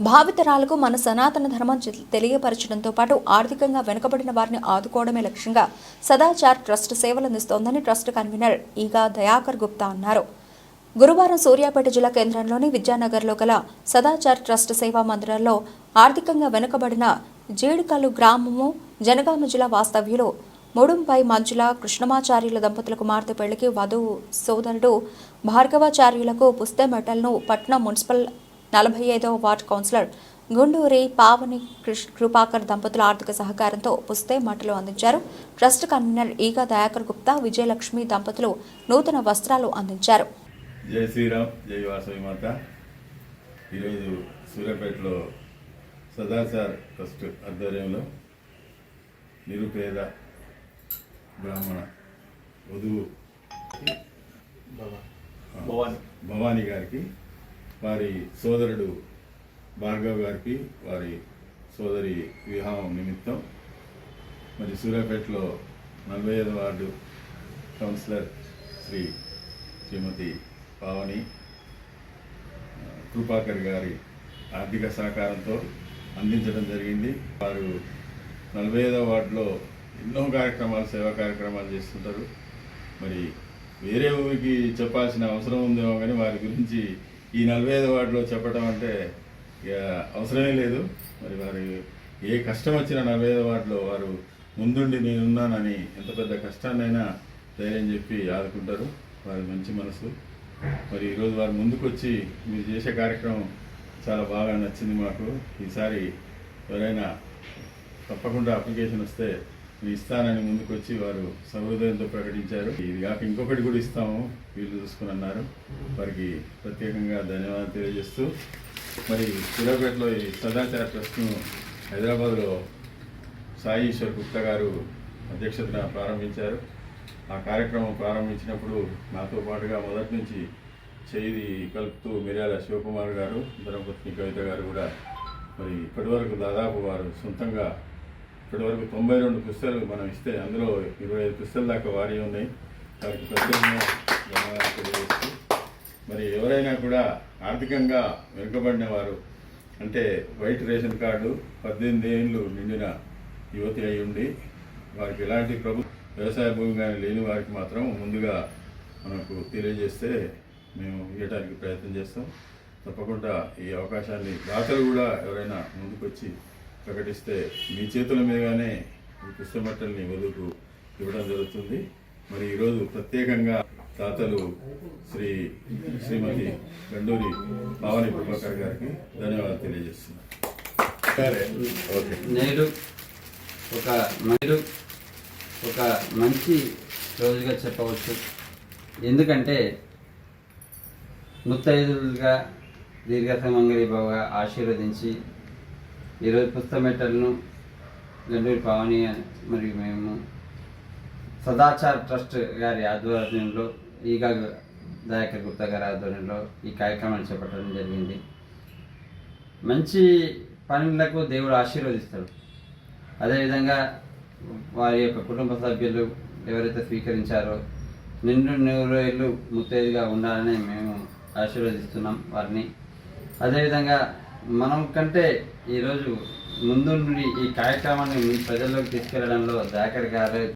భావితరాలకు మన సనాతన ధర్మం తెలియపరచడంతో పాటు ఆర్థికంగా వెనుకబడిన వారిని ఆదుకోవడమే లక్ష్యంగా సదాచార్ ట్రస్ట్ సేవలందిస్తోందని ట్రస్ట్ కన్వీనర్ ఈగా దయాకర్ గుప్తా అన్నారు. గురువారం సూర్యాపేట జిల్లా కేంద్రంలోని విద్యానగర్లో గల సదాచార్ ట్రస్ట్ సేవా మందిరంలో ఆర్థికంగా వెనుకబడిన జీడికల్లు గ్రామము జనగామ జిల్లా వాస్తవ్యులు ముడుంపై మంజుల కృష్ణమాచార్యుల దంపతుల కుమార్తె పెళ్ళికి వధువు సోదరుడు భార్గవాచార్యులకు పుస్తె మెటల్ను పట్నం మున్సిపల్ నలభై ఐదవ వార్డు కౌన్సిలర్ గుండూరి పావని కృపాకర్ దంపతుల ఆర్థిక సహకారంతో పుస్తే మట్టలు అందించారు. ట్రస్ట్ కన్వీనర్ ఈగా దయాకర్ గుప్తా విజయలక్ష్మి దంపతులు నూతన వస్త్రాలు అందించారు. జై శ్రీరామ్ జై వాసవి మాత. ఈరోజు సూర్యాపేటలో సదాచార్ ట్రస్ట్ ఆధ్వర్యంలో నిరుపేద బ్రాహ్మణ వధువు భవాని. భవానీ గారికి వారి సోదరుడు భార్గవ్ గారికి వారి సోదరి వివాహం నిమిత్తం మరి సూర్యాపేటలో నలభై ఐదు వార్డు కౌన్సిలర్ శ్రీ శ్రీమతి పావని కృపాకర్ గారి ఆర్థిక సహకారంతో అందించడం జరిగింది. వారు నలభై ఐదవ వార్డులో ఎన్నో కార్యక్రమాలు సేవా కార్యక్రమాలు చేస్తుంటారు. మరి వేరే ఊరికి చెప్పాల్సిన అవసరం ఉందేమో కానీ వారి గురించి ఈ నలభై ఐదు వార్డులో చెప్పడం అంటే ఇక అవసరమే లేదు. మరి వారి ఏ కష్టం వచ్చినా నలభై ఐదు వార్డులో వారు ముందుండి నేనున్నానని ఎంత పెద్ద కష్టాన్నైనా ధైర్యం చెప్పి ఆదుకుంటారు. వారి మంచి మనసు. మరి ఈరోజు వారు ముందుకొచ్చి మీరు చేసే కార్యక్రమం చాలా బాగా నచ్చింది మాకు. ఈసారి ఎవరైనా తప్పకుండా అప్లికేషన్ వస్తే ఇస్తానని ముందుకు వచ్చి వారు సహృదయంతో ప్రకటించారు. ఇది కాక ఇంకొకటి కూడా ఇస్తాము. వీళ్ళు చూసుకుని అన్నారు వారికి ప్రత్యేకంగా ధన్యవాదాలు తెలియజేస్తూ మరి సూర్యాపేటలో ఈ సదాచార ట్రస్ట్ను హైదరాబాద్లో సాయి ఈశ్వర్ గుప్తా గారు అధ్యక్షతన ప్రారంభించారు. ఆ కార్యక్రమం ప్రారంభించినప్పుడు నాతో పాటుగా మొదటి నుంచి చేయి కలుపుతూ మిర్యాల శివకుమార్ గారు ధర్మపత్ని కవిత గారు కూడా మరి ఇప్పటివరకు దాదాపు వారు సొంతంగా ఇప్పటివరకు తొంభై రెండు పుస్తకాలు మనం ఇస్తే అందులో ఇరవై ఐదు పుస్తకాల దాకా వారి ఉన్నాయి. వారికి ప్రత్యేకంగా ధన్యవాదాలు తెలియజేస్తూ మరి ఎవరైనా కూడా ఆర్థికంగా వెనుకబడిన వారు అంటే వైట్ రేషన్ కార్డు పద్దెనిమిది ఏళ్ళు నిండిన యువతి అయి ఉండి వారికి ఎలాంటి ప్రభు వ్యవసాయ భూమి కానీ లేని వారికి మాత్రం ముందుగా మనకు తెలియజేస్తే మేము ఇవ్వడానికి ప్రయత్నం చేస్తాం. తప్పకుండా ఈ అవకాశాన్ని దాతలు కూడా ఎవరైనా ముందుకొచ్చి ప్రకటిస్తే మీ చేతుల మీదుగానే ఈ పుస్తమట్టల్ని వదులుకు ఇవ్వడం జరుగుతుంది. మరి ఈరోజు ప్రత్యేకంగా తాతలు శ్రీ శ్రీమతి గండూరి పావని ప్రభాకర్ గారికి ధన్యవాదాలు తెలియజేస్తున్నాను. సరే. ఓకే. నేడు ఒక నేడు ఒక మంచి రోజుగా చెప్పవచ్చు. ఎందుకంటే ముత్తైదులుగా దీర్ఘసమంగళి బాగా ఆశీర్వదించి ఈరోజు పుస్తమెట్టలను గండూరి పావని మరియు మేము సదాచార్ ట్రస్ట్ గారి ఆధ్వర్యంలో ఈగా దయాకర్ గుప్తా గారి ఆధ్వర్యంలో ఈ కార్యక్రమాన్ని చేపట్టడం జరిగింది. మంచి పనులకు దేవుడు ఆశీర్వదిస్తాడు. అదేవిధంగా వారి యొక్క కుటుంబ సభ్యులు ఎవరైతే స్వీకరించారో నిండు నూరేళ్ళు ముత్తైదుగా ఉండాలని మేము ఆశీర్వదిస్తున్నాం వారిని. అదేవిధంగా మనం కంటే ఈరోజు ముందు నుండి ఈ కార్యక్రమాన్ని ప్రజల్లోకి తీసుకెళ్ళడంలో దాకర్ గారు